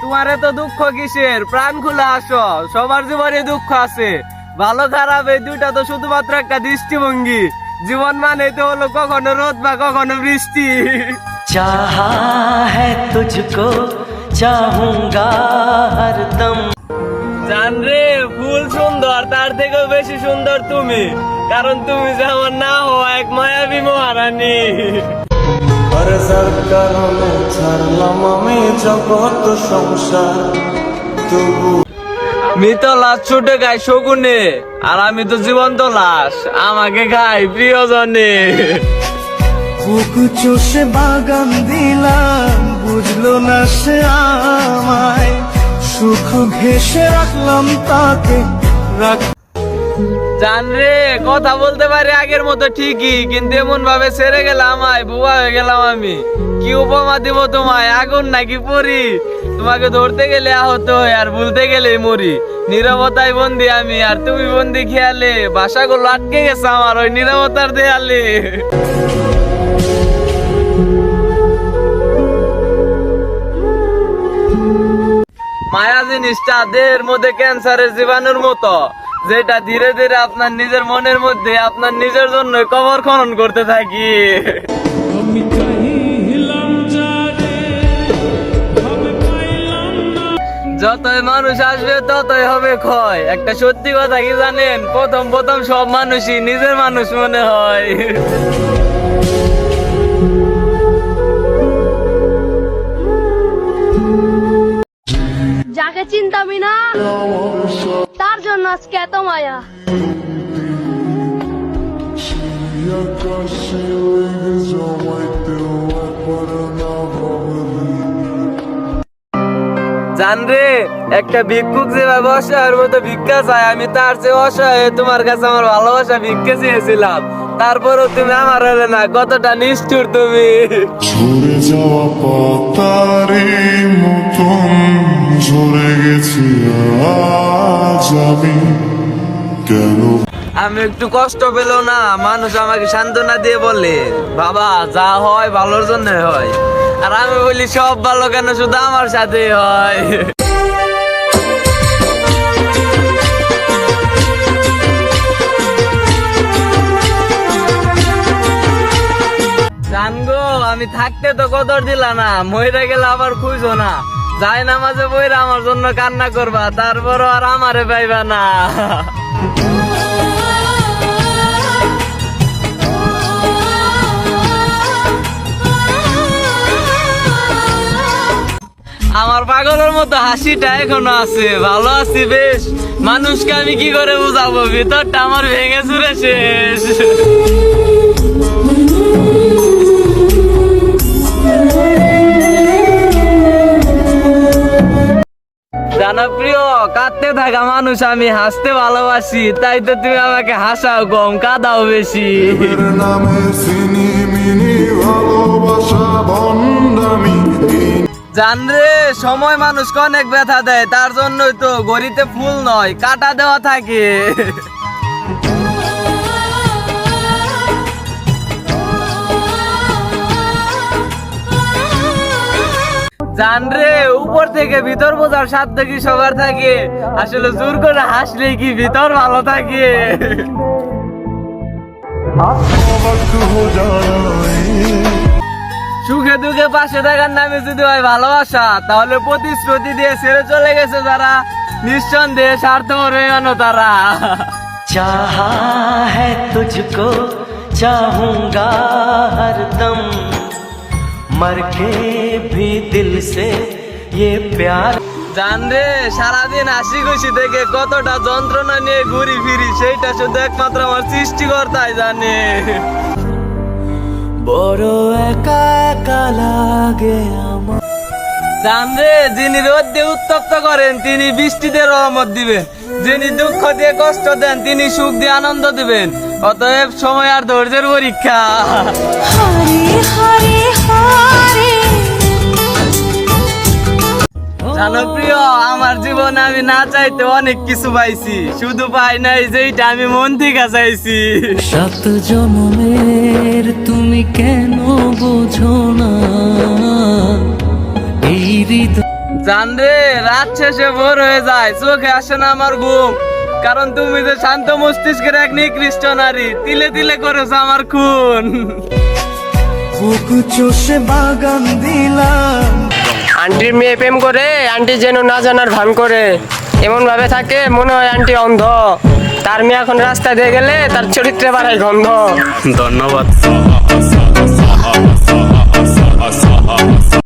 তোমার তো দুঃখ কিসের? প্রাণ খুলে আসো। সবার জীবনে দুঃখ আছে। ভালো খারাপ এই দুইটা তো শুধুমাত্র একটা দৃষ্টিভঙ্গি। জীবন মানে তো হলো কখনো রোদ বা কখনো বৃষ্টি। চাহা তুঝকো জান রে ফুল সুন্দর তার থেকেও বেশি সুন্দর তুমি। কারণ তুমি যেমন না হওয়া এক মায়াবী মহারানী। আরে যার কারণে ছাড়লাম আমি জগৎ সংসার। তবু মৃত লাশ ছুটে গায় শগুনে আর আমি তো জীবন্ত লাশ আমাকে খাই প্রিয়জনে। বুক চষে বাগান দিলাম বুঝলো না সে আমায়। সুখ ঘেসে রাখলাম তাকে রাখ জান রে, কথা বলতে পারি আগের মতো ঠিকই, কিন্তু এমন ভাবে ছেড়ে গেলাম আমায় বুবা হয়ে গেলাম আমি। কি উপমা দিব তোমায়, আগুন নাকি পরি? তোমাকে ধরতে গেলে আহত হই আর ভুলতে গেলে মরি। নীরবতায় বন্দি আমি, আর তুমি বন্দি খেয়ালে। ভাষাগুলো আটকে গেছে আমার ওই নীরবতার দেয়ালে। মায়া জিনিসটা দেহের মধ্যে ক্যান্সারের জীবাণুর মতো। যেটা ধীরে ধীরে আপনার নিজের মনের মধ্যে আপনার নিজের জন্য কবর খনন করতে থাকি। যতই মানুষ আসবে ততই হবে ক্ষয়। একটা সত্যি কথা কি জানেন? প্রথম প্রথম সব মানুষই নিজের মানুষ মনে হয়। চিন্তামি না। তার জন্য আজকে এত মায়া। জান রে একটা ভিক্ষুক যেভাবে অসহায়ের মতো ভিক্ষা চায় আমি তার চেয়ে অসহায় তোমার কাছে আমার ভালোবাসা ভিক্ষা চেয়েছিলাম। তারপরও তুমি আমার হলে না কতটা নিষ্ঠুর তুমি। ঝরে যাওয়া পাতারে আমি একটু কষ্ট পেল না। মানুষ আমাকে সান্ত্বনা দিয়ে বলে, বাবা, যা হয় ভালোর জন্য হয়। আর আমি বলি, সব ভালো কেন? শুধু আমার সাথে হয়। আমি থাকতে তো কদর দিলা না মহিরা গেলে আবার খুঁজো না। যাই না মাঝে বইরা আমার জন্য কান্না করবা, তারপরও আর আমারে পাইবা না। আমার পাগলের মতো হাসিটা এখনও আছে, ভালো আছি বেশ। মানুষকে আমি কি করে বুঝাবো? ভিতরটা আমার ভেঙে চুরে শেষ। জনপ্রিয় কাঁদতে থাকা মানুষ আমি হাসতে ভালোবাসি তাই তো তুমি আমাকে হাসাও কম কাঁদাও বেশি। জানরে সময় মানুষকে অনেক ব্যথা দেয় তার জন্যই তো গড়িতে ফুল নয় কাটা দেওয়া থাকে। রে, উপর থেকে ভিতর বোঝার কি সবার থাকে? আসলে জোর করে কি ভিতর ভালো থাকে? সুখে দুঃখে পাশে থাকার নামে যদি হয় ভালোবাসা, তাহলে প্রতিশ্রুতি দিয়ে ছেড়ে চলে গেছে যারা। নিঃসন্দেহে স্বার্থ হয়ে তারা। চাহা হ্যাঁ তুঝকো, চাহুঙ্গা হরদম। मर के भी दिल से ये प्यार জান রে সারাদিন হাসি খুশি থেকে কতটা যন্ত্রণা নিয়ে ঘুরি ফিরি সেইটা শুধু একমাত্র আমার সৃষ্টিকর্তাই জানে বড় একা একা লাগে আমার জান রে যিনি রোদ দিয়ে উত্তপ্ত করেন তিনি বৃষ্টিতে রহমত দিবেন যিনি দুঃখ দিয়ে কষ্ট দেন তিনি সুখ দিয়ে আনন্দ দিবেন অতএব সময় আর ধৈর্যের পরীক্ষা জনপ্রিয় আমার জীবনে আমি না চাইতে অনেক কিছু পাইছি। শুধু পাই নাই যেইটা আমি মন থেকে চাইছি। সাত জনমের তুমি কেন বোঝো না? এই জান রে রাত শেষে ভোর হয়ে যায় চোখে আসে না আমার ঘুম। কারণ তুমি যে শান্ত মস্তিষ্কের এক নিকৃষ্ট নারী তিলে তিলে করেছ আমার খুন। বুক চষে বাগান দিলাম। আন্টির মেয়ে প্রেম করে আন্টি যেন না জানার ভান করে। এমন ভাবে থাকে মনে হয় আন্টি অন্ধ। তার মেয়ে এখন রাস্তা দিয়ে গেলে তার চরিত্রে বাড়ায় গন্ধ। ধন্যবাদ।